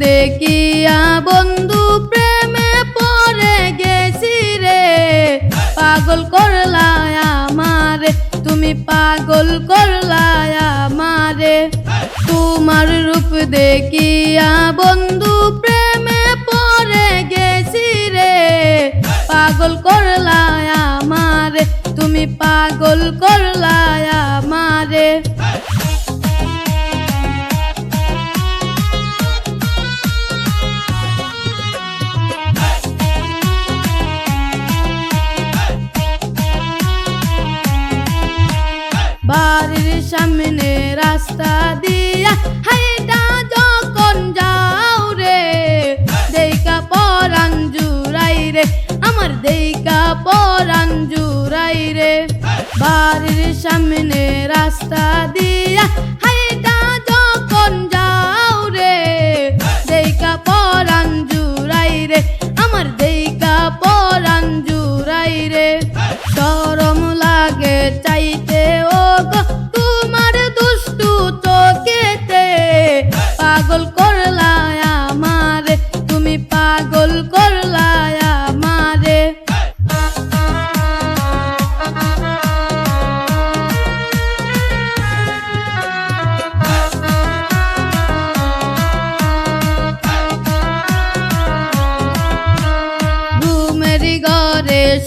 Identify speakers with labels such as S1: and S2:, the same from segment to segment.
S1: দেখিয়া বন্ধু প্রেমে পড়ে গেছি রে। পাগল করলায় আমারে, তুমি পাগল করলায় আমারে। তোমার রূপ দেখিয়া বন্ধু প্রেমে পড়ে গেছি রে। পাগল করলায় আমারে, তুমি পাগল করলায় বাড়ির সামনে রাস্তা দিয়া হাইটা যখন যাও রে দেইকা পরান জুড়াই রে, আমার দেইকা পরান জুড়াই রে। বাড়ির সামনে রাস্তা দিয়া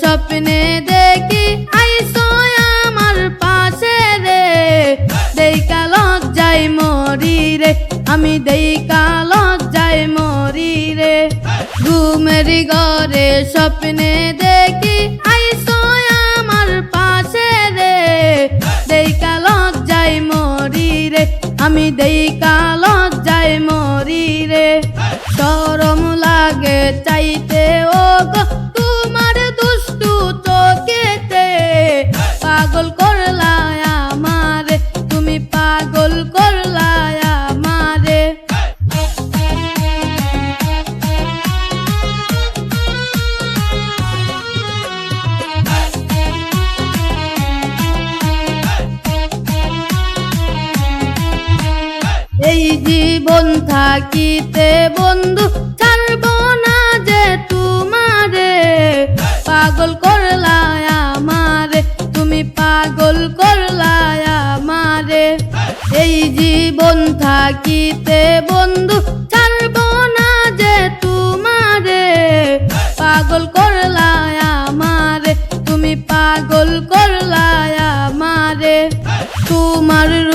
S1: স্বপ্নে দেখি আইসো আমার পাশে রে। দেইকা লজ্জায় মরি রে, আমি দেইকা লজ্জায় মরি রে। ঘুমের ঘরে স্বপ্নে দেখি আইসো আমার পাশে রে। দেইকা লজ্জায় মরি রে, আমি দেইকা লজ্জায় মরি রে। সরম লাগে চাইতে জীবন থাকিতে বন্ধু, ছাড়ব না যে তোমারে। পাগল করলায় আমারে, তুমি পাগল করলায় আমারে। এই জীবন থাকিতে বন্ধু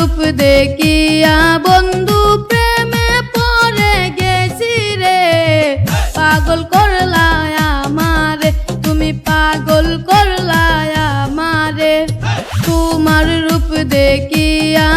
S1: রূপ দেখিয়া বন্ধু প্রেমে পড়ে গেছি রে। পাগল করলায় আমারে, তুমি পাগল করলায় আমারে। তোমার রূপ দেখিয়া